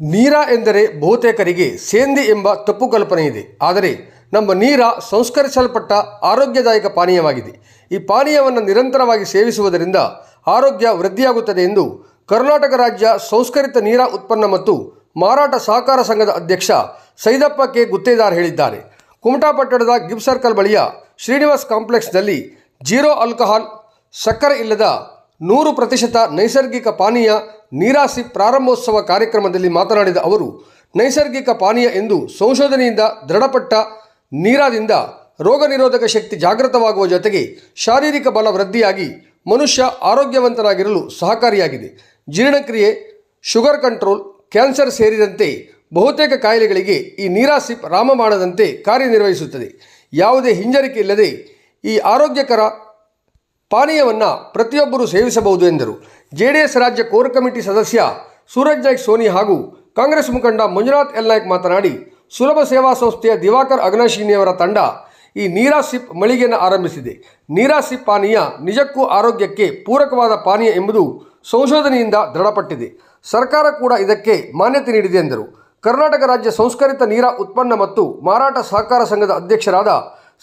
ನೀರ ಎಂದರೆ ಬಹುತೇಕರಿಗೆ ಸೇಂದಿ ಎಂಬ ತಪ್ಪು ಕಲ್ಪನೆ ಇದೆ. ಆದರೆ, ನಮ್ಮ ನೀರ ಸಂಸ್ಕರಿಸಲ್ಪಟ್ಟ ಆರೋಗ್ಯದಾಯಕ ಪಾನೀಯವಾಗಿದೆ. ಈ ಪಾನೀಯವನ್ನು ನಿರಂತರವಾಗಿ ಸೇವಿಸುವುದರಿಂದ ಆರೋಗ್ಯ ವೃದ್ಧಿಯಾಗುತ್ತದೆ ಎಂದು ಕರ್ನಾಟಕ ರಾಜ್ಯ ಸಂಸ್ಕರಿತ ನೀರ ಉತ್ಪನ್ನ ಮತ್ತು ಮಾರಾಟ ಸಹಕಾರ ಸಂಘದ ಅಧ್ಯಕ್ಷ ಸೈದಪ್ಪ ಕೆ. ಗುತ್ತೇದಾರ್ ಹೇಳಿದ್ದಾರೆ. ಕುಮಟಾ ಪಟ್ಟಣದ ಗಿಬ್ ಸರ್ಕಲ್ ಬಳಿಯ ಶ್ರೀನಿವಾಸ್ ಕಾಂಪ್ಲೆಕ್ಸ್ನಲ್ಲಿ ಜೀರೋ ಆಲ್ಕೋಹಾಲ್, ಸಕ್ಕರೆ ಇಲ್ಲದ ನೂರು ಪ್ರತಿಶತ ನೈಸರ್ಗಿಕ ಪಾನೀಯ ನೀರಾಸಿ ಪ್ರಾರಂಭೋತ್ಸವ ಕಾರ್ಯಕ್ರಮದಲ್ಲಿ ಮಾತನಾಡಿದ ಅವರು, ನೈಸರ್ಗಿಕ ಪಾನೀಯ ಎಂದು ಸಂಶೋಧನೆಯಿಂದ ದೃಢಪಟ್ಟ ನೀರಾದಿಂದ ರೋಗ ನಿರೋಧಕ ಶಕ್ತಿ ಜಾಗೃತವಾಗುವ ಜೊತೆಗೆ ಶಾರೀರಿಕ ಬಲ ವೃದ್ಧಿಯಾಗಿ ಮನುಷ್ಯ ಆರೋಗ್ಯವಂತನಾಗಿರಲು ಸಹಕಾರಿಯಾಗಿದೆ. ಜೀರ್ಣಕ್ರಿಯೆ, ಶುಗರ್ ಕಂಟ್ರೋಲ್, ಕ್ಯಾನ್ಸರ್ ಸೇರಿದಂತೆ ಬಹುತೇಕ ಕಾಯಿಲೆಗಳಿಗೆ ಈ ನೀರಾಸಿಪ್ ರಾಮಬಾಣದಂತೆ ಕಾರ್ಯನಿರ್ವಹಿಸುತ್ತದೆ. ಯಾವುದೇ ಹಿಂಜರಿಕೆ ಇಲ್ಲದೆ ಈ ಆರೋಗ್ಯಕರ ಪಾನೀಯವನ್ನು ಪ್ರತಿಯೊಬ್ಬರೂ ಸೇವಿಸಬಹುದು ಎಂದರು. ಜೆಡಿಎಸ್ ರಾಜ್ಯ ಕೋರ್ ಕಮಿಟಿ ಸದಸ್ಯ ಸೂರಜ್ ನಾಯ್ಕ್ ಸೋನಿ ಹಾಗೂ ಕಾಂಗ್ರೆಸ್ ಮುಖಂಡ ಮಂಜುನಾಥ್ ಎಲ್ ನಾಯ್ಕ್ ಮಾತನಾಡಿ, ಸುಲಭ ಸೇವಾ ಸಂಸ್ಥೆಯ ದಿವಾಕರ್ ಅಗ್ನಶಿನಿಯವರ ತಂಡ ಈ ನೀರಾಸಿಪ್ ಮಳಿಗೆಯನ್ನು ಆರಂಭಿಸಿದೆ. ನೀರಾಸಿಪ್ ಪಾನೀಯ ನಿಜಕ್ಕೂ ಆರೋಗ್ಯಕ್ಕೆ ಪೂರಕವಾದ ಪಾನೀಯ ಎಂಬುದು ಸಂಶೋಧನೆಯಿಂದ ದೃಢಪಟ್ಟಿದೆ. ಸರ್ಕಾರ ಕೂಡ ಇದಕ್ಕೆ ಮಾನ್ಯತೆ ನೀಡಿದೆ ಎಂದರು. ಕರ್ನಾಟಕ ರಾಜ್ಯ ಸಂಸ್ಕರಿತ ನೀರಾ ಉತ್ಪನ್ನ ಮತ್ತು ಮಾರಾಟ ಸಹಕಾರ ಸಂಘದ ಅಧ್ಯಕ್ಷರಾದ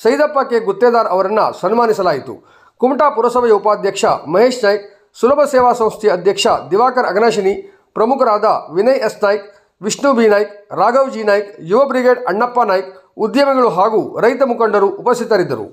ಸೈದಪ್ಪ ಕೆ ಗುತ್ತೇದಾರ್ ಅವರನ್ನು ಸನ್ಮಾನಿಸಲಾಯಿತು. ಕುಮಟಾ ಪುರಸಭೆಯ ಉಪಾಧ್ಯಕ್ಷ ಮಹೇಶ್ ನಾಯ್ಕ್, ಸುಲಭ ಸೇವಾ ಸಂಸ್ಥೆಯ ಅಧ್ಯಕ್ಷ ದಿವಾಕರ್ ಅಗ್ನಾಶಿನಿ, ಪ್ರಮುಖರಾದ Vinay S Naik, Vishnu B Naik, Raghav G Naik, Yuva brigade Annappa Naik, ಉದ್ಯಮಿಗಳು ಹಾಗೂ ರೈತ ಮುಖಂಡರು ಉಪಸ್ಥಿತರಿದ್ದರು.